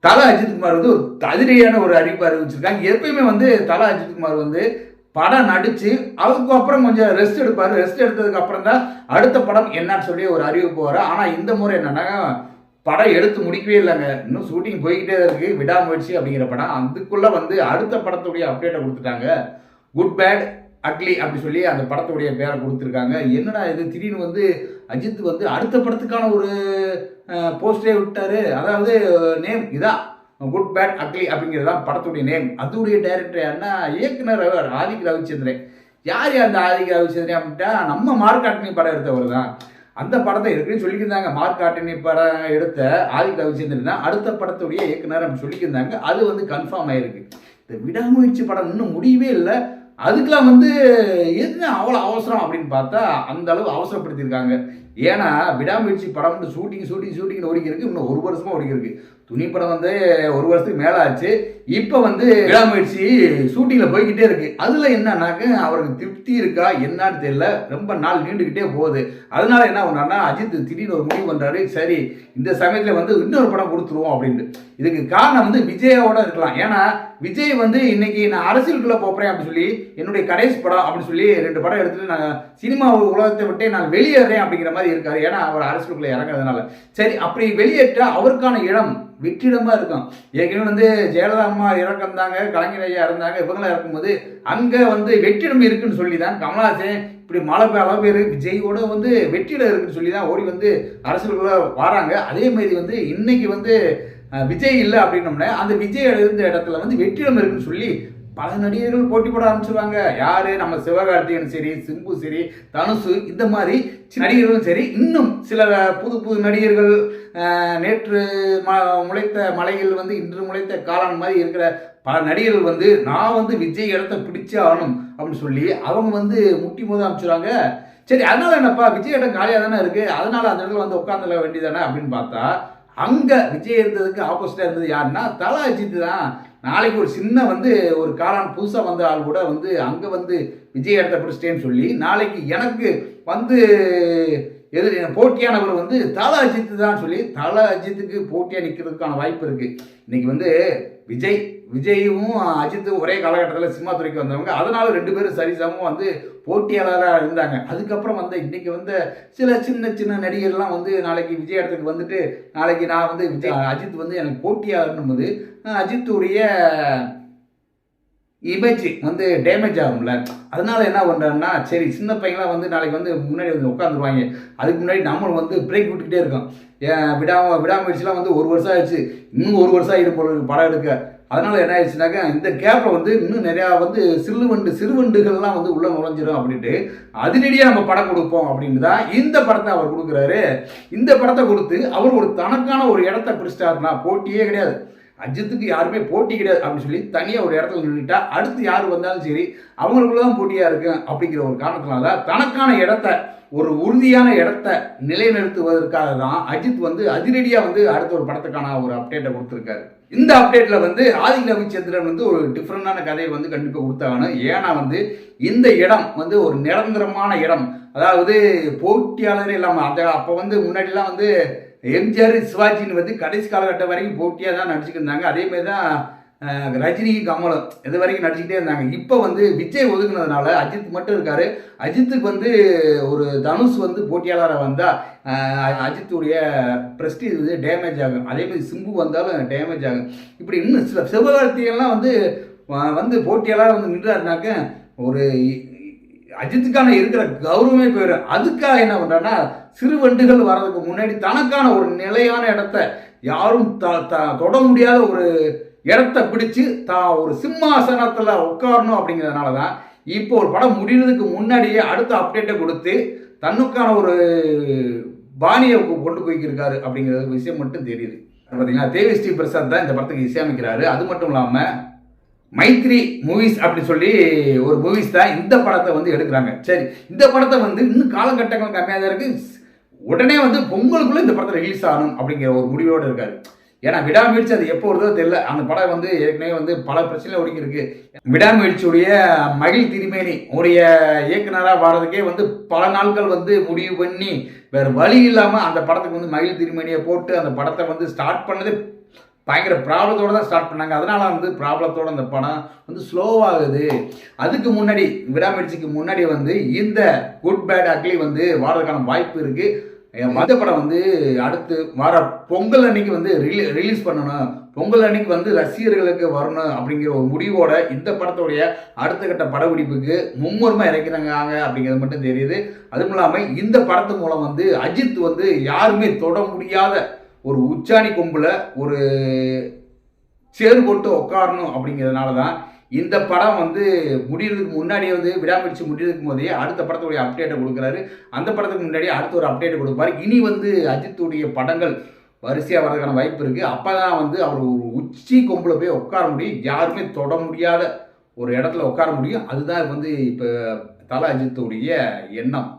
தல அஜித்குமார் வந்து ஒரு அதிரடியான ஒரு அறிவிப்பு அறிவிச்சிருக்காங்க. எப்பயுமே வந்து தல அஜித்குமார் வந்து படம் நடித்து அதுக்கப்புறம் கொஞ்சம் ரெஸ்ட் எடுப்பார். ரெஸ்ட் எடுத்ததுக்கு அப்புறம் தான் அடுத்த படம் என்னன்னு சொல்லி ஒரு அறிவிப்பு வரும். ஆனால் இந்த முறை என்னென்னா படம் எடுத்து முடிக்கவே இல்லைங்க. இன்னும் ஷூட்டிங் போய்கிட்டே தான் இருக்கு. விடாமுயற்சி அப்படிங்கிற படம். அதுக்குள்ளே வந்து அடுத்த படத்துடைய அப்டேட்டை கொடுத்துட்டாங்க. குட் பேட் அக்லி அப்படி சொல்லி அந்த படத்துடைய பேரை கொடுத்துருக்காங்க. என்னடா இது? திடீர்னு வந்து அஜித் வந்து அடுத்த படத்துக்கான ஒரு போஸ்டே விட்டாரு. அதாவது நேம் இதான் குட் பேட் அக்லி அப்படிங்கிறது தான் படத்துடைய நேம் அதுடைய டைரக்டர் யாருன்னா இயக்குனர் அவர் ஆதிக் ரவிச்சந்திரன். யார் அந்த ஆதிக் ரவிச்சந்திரன் அப்படின்ட்டா நம்ம மார்க் ஆட்டனி படம் எடுத்தவர் தான். அந்த படத்தை இருக்குன்னு சொல்லியிருந்தாங்க. மார்க் ஆட்டனி படம் எடுத்த ஆதிக் ரவிச்சந்திரன் தான். அடுத்த படத்துடைய இயக்குனர் அப்படின்னு சொல்லியிருந்தாங்க. அது வந்து கன்ஃபார்ம் ஆயிருக்கு. இந்த விடாமுயற்சி படம் இன்னும் முடியவே இல்லை. அதுக்கெலாம் வந்து என்ன அவ்வளோ அவசரம் அப்படின்னு பார்த்தா அந்த அளவு அவசரப்படுத்தியிருக்காங்க. ஏன்னா விடாமுயற்சி படம் வந்து ஷூட்டிங் ஷூட்டிங் ஷூட்டிங் ஓடிக்கிருக்கு இன்னும் ஒரு வருஷமா ஓடிக்கிருக்கு துணி படம் வந்து ஒரு வருஷத்துக்கு மேலே ஆச்சு. இப்போ வந்து விடாமுயற்சி ஷூட்டிங்கில் போய்கிட்டே இருக்கு. அதில் என்னன்னாக்க அவருக்கு திருப்தி இருக்கா என்னன்னு தெரியல. ரொம்ப நாள் நீண்டுக்கிட்டே போகுது. அதனால என்ன பண்ணார்னா அஜித் திடீர்னு ஒரு முடிவு பண்ணுறாரு சரி இந்த சமயத்தில் வந்து இன்னொரு படம் கொடுத்துருவோம் அப்படின்ட்டு. இதுக்கு காரணம் வந்து விஜயோட இருக்கலாம். ஏன்னா விஜய் வந்து இன்னைக்கு நான் அரசியலுக்குள்ள போறேன் அப்படின்னு சொல்லி என்னுடைய கடைசி படம் அப்படின்னு சொல்லி ரெண்டு படம் எடுத்துட்டு நான் சினிமா உலகத்தை விட்டே நான் வெளியேறேன் அப்படிங்கிற மாதிரி இருக்காரு. ஏன்னா அவர் அரசியலுக்குள்ள இறங்குறதுனால சரி அப்படி வெளியேற்ற அவருக்கான இடம் வெற்றிடமா இருக்கும். ஏற்கனவே வந்து ஜெயலலிதா அம்மா இறக்கந்தாங்க கலைஞர் ஐயா இருந்தாங்க இவங்களாம் இருக்கும்போது அங்க வந்து வெற்றிடம் இருக்குன்னு சொல்லி தான் கமலஹாசன் இப்படி மழை பெய்ய அளவு பேர் விஜயோட வந்து வெற்றிடம் இருக்குன்னு சொல்லி தான் ஓடி வந்து அரசியலுக்குள்ள வராங்க. அதே மாதிரி வந்து இன்னைக்கு வந்து விஜய் இல்லை அப்படின்னோம்னா அந்த விஜய் இருந்த இடத்துல வந்து வெற்றிடம் இருக்குன்னு சொல்லி பல நடிகர்கள் போட்டி போட ஆரம்பிச்சிருவாங்க. யாரு? நம்ம சிவகார்த்திகன் சரி சிம்பு சரி தனுஷு இந்த மாதிரி நடிகர்களும் சரி இன்னும் சில புது புது நடிகர்கள் நேற்று ம முளைத்த மலையில் வந்து இன்று முளைத்த காளான் மாதிரி இருக்கிற பல நடிகர்கள் வந்து நான் வந்து விஜய் இடத்த பிடிச்சே ஆகணும் அப்படின்னு சொல்லி அவங்க வந்து முட்டி மோத ஆரம்பிச்சிருவாங்க. சரி அதனால என்னப்பா? விஜய் இடம் காலியாக தானே இருக்குது அதனால அந்த இடத்துல வந்து உட்காந்துல வேண்டியதானே அப்படின்னு பார்த்தா அங்கே விஜய் இருந்ததுக்கு ஆப்போசிட்டாக இருந்தது யாருன்னா தலா அஜித் தான். நாளைக்கு ஒரு சின்ன வந்து ஒரு காளான் புதுசாக வந்த ஆள் கூட வந்து அங்கே வந்து விஜய் இடத்த பிடிச்சிட்டேன்னு சொல்லி நாளைக்கு எனக்கு வந்து எதிர் போட்டியானவர் வந்து தலா அஜித் தான் சொல்லி தலா அஜித்துக்கு போட்டியாக நிற்கிறதுக்கான வாய்ப்பு இருக்குது இன்னைக்கு வந்து விஜய் விஜயும் அஜித்தும் ஒரே காலகட்டத்தில் சினிமா துறைக்கு வந்தவங்க. அதனால ரெண்டு பேரும் சரிசமம் வந்து போட்டியாளராக இருந்தாங்க. அதுக்கப்புறம் வந்து இன்றைக்கி வந்து சில சின்ன சின்ன நடிகர்லாம் வந்து நாளைக்கு விஜய் இடத்துக்கு வந்துட்டு நாளைக்கு நான் வந்து விஜய் அஜித் வந்து எனக்கு போட்டியாளர்னும் போது அஜித்துடைய இமேஜ் வந்து டேமேஜ் ஆகும்ல. அதனால என்ன பண்ணுறேன்னா சரி சின்ன பையன்லாம் வந்து நாளைக்கு வந்து முன்னாடி வந்து உட்காந்துருவாங்க அதுக்கு முன்னாடி நம்மளும் வந்து பிரேக் விட்டுக்கிட்டே இருக்கோம். ஏன் விடாம விடாமுயற்சிலாம் வந்து ஒரு வருஷம் ஆயிடுச்சு. இன்னும் ஒரு வருஷம் ஆயிடும் படம் எடுக்க. அதனால் என்ன ஆயிடுச்சுனாக்கா இந்த கேப்பில் வந்து இன்னும் நிறையா வந்து சிறுவண்டு சிறுவண்டுகள்லாம் வந்து உள்ளே நுழைஞ்சிடும் அப்படின்ட்டு அதிரடியாக நம்ம படம் கொடுப்போம் அப்படின்னு தான் இந்த படத்தை அவர் கொடுக்குறாரு. இந்த படத்தை கொடுத்து அவர் ஒரு தனக்கான ஒரு இடத்த பிடிச்சிட்டாருன்னா போட்டியே கிடையாது. அஜித்துக்கு யாருமே போட்டி கிடையாது அப்படின்னு சொல்லி தனியாக ஒரு இடத்துல நின்றுட்டா அடுத்து யார் வந்தாலும் சரி அவங்களுக்குள்ள தான் போட்டியாக இருக்கு அப்படிங்கிற ஒரு காரணத்தினால தனக்கான இடத்த ஒரு உறுதியான இடத்த நிலைநிறுத்துவதற்காக தான் அஜித் வந்து அதிரடியாக வந்து அடுத்த ஒரு படத்துக்கான ஒரு அப்டேட்டை கொடுத்துருக்காரு. இந்த அப்டேட்டில் வந்து ஆதி ரவிச்சந்திரன் வந்து ஒரு டிஃப்ரெண்டான கதையை வந்து கண்டிப்பாக கொடுத்தாங்கன்னு ஏன்னா வந்து இந்த இடம் வந்து ஒரு நிரந்தரமான இடம். அதாவது போட்டியாளரே இல்லாமல் அந்த அப்போ வந்து முன்னாடிலாம் வந்து எம்ஜிஆர் சிவாஜின்னு வந்து கடைசி காலகட்டம் வரைக்கும் போட்டியாக தான் நடிச்சுட்டு இருந்தாங்க. அதே மாதிரி தான் ரஜினி கமலம் இது வரைக்கும் நடிச்சுக்கிட்டே இருந்தாங்க. இப்போ வந்து விஜய் ஒதுக்குனதுனால அஜித் மட்டும் இருக்காரு. அஜித்துக்கு வந்து ஒரு தனுஷ் வந்து போட்டியாளராக வந்தால் அஜித்துடைய ப்ரெஸ்டீஜ் வந்து டேமேஜ் ஆகும். அதே மாதிரி சிம்பு வந்தாலும் டேமேஜ் ஆகும். இப்படி இன்னும் சில சிவகார்த்திகெல்லாம் வந்து வந்து போட்டியாளராக வந்து நின்றாருனாக்க ஒரு அஜித்துக்கான இருக்கிற கௌரவமே போயிடும் அதுக்காக என்ன பண்ணுறான்னா சிறு வண்டுகள் வர்றதுக்கு முன்னாடி தனக்கான ஒரு நிலையான இடத்த யாரும் த த- தொட முடியாத ஒரு இடத்த பிடிச்சு தான் ஒரு சிம்மாசனத்தில் உட்காரணும் அப்படிங்கிறதுனால தான் இப்போ ஒரு படம் முடிகிறதுக்கு முன்னாடியே அடுத்த அப்டேட்டை கொடுத்து தன்னுக்கான ஒரு பாணியை கொண்டு போய்க்கிருக்காரு அப்படிங்கிற விஷயம் மட்டும் தெரியுது. பார்த்தீங்கன்னா தேவி ஸ்ரீ பிரசாத் தான் இந்த படத்துக்கு இசையமைக்கிறாரு. அது மட்டும் இல்லாமல் மைத்ரி மூவிஸ் அப்படின்னு சொல்லி ஒரு மூவிஸ் தான் இந்த படத்தை வந்து எடுக்கிறாங்க. சரி இந்த படத்தை வந்து இன்னும் காலகட்டங்கள் கம்மியாக தான் இருக்குது உடனே வந்து பொங்கலுக்குள்ளே இந்த படத்தை ரிலீஸ் ஆகணும் அப்படிங்கிற ஒரு முடிவோடு இருக்காரு. ஏன்னா விடாமுயற்சி அது எப்போ வருதோ தெரியல. அந்த படம் வந்து ஏற்கனவே வந்து பல பிரச்சனை ஒடுங்கி இருக்கு விடாமுயற்சியுடைய மகிழ் திருமேனி உடைய இயக்குனராக வர்றதுக்கே வந்து பல நாட்கள் வந்து முடிவு பண்ணி வேறு வழி இல்லாமல் அந்த படத்துக்கு வந்து மகிழ் திருமேனியை போட்டு அந்த படத்தை வந்து ஸ்டார்ட் பண்ணதே பயங்கர ப்ராப்ளத்தோடு தான் ஸ்டார்ட் பண்ணாங்க. அதனால வந்து ப்ராப்ளத்தோட அந்த படம் வந்து ஸ்லோவாகுது அதுக்கு முன்னாடி விடாமுயற்சிக்கு முன்னாடி வந்து இந்த குட் பேட் அக்லி வந்து வாடுறதுக்கான வாய்ப்பு இருக்குது மத படம் வந்து அடுத்து வர பொங்கல் அன்னைக்கு வந்து ரிலீ ரிலீஸ் பண்ணணும். பொங்கல் அன்னைக்கு வந்து ரசிகர்களுக்கு வரணும் அப்படிங்கிற ஒரு முடிவோட இந்த படத்துடைய அடுத்த கட்ட படப்பிடிப்புக்கு மும்முரமாக இறக்கிறாங்க அப்படிங்கிறது மட்டும் தெரியுது. அதுவும் இல்லாமல் இந்த படத்து மூலம் வந்து அஜித் வந்து யாருமே தொட முடியாத ஒரு உச்சாணி கொம்பில் ஒரு சேறு போட்டு உட்காரணும் அப்படிங்கிறதுனால தான் இந்த படம் வந்து முடியறதுக்கு முன்னாடியே வந்து விடாமுயற்சி முடியறதுக்கு போதே அடுத்த படத்துடைய அப்டேட்டை கொடுக்குறாரு. அந்த படத்துக்கு முன்னாடியே அடுத்த ஒரு அப்டேட்டை கொடுப்பாரு. இனி வந்து அஜித்துடைய படங்கள் வரிசையாக வர்றதுக்கான வாய்ப்பு இருக்குது அப்போ தான் வந்து அவர் ஒரு உச்சி கொம்பில் போய் உட்கார முடியும். யாருமே தொட முடியாத ஒரு இடத்துல உட்கார முடியும். அதுதான் வந்து இப்போ தல அஜித்துடைய எண்ணம்.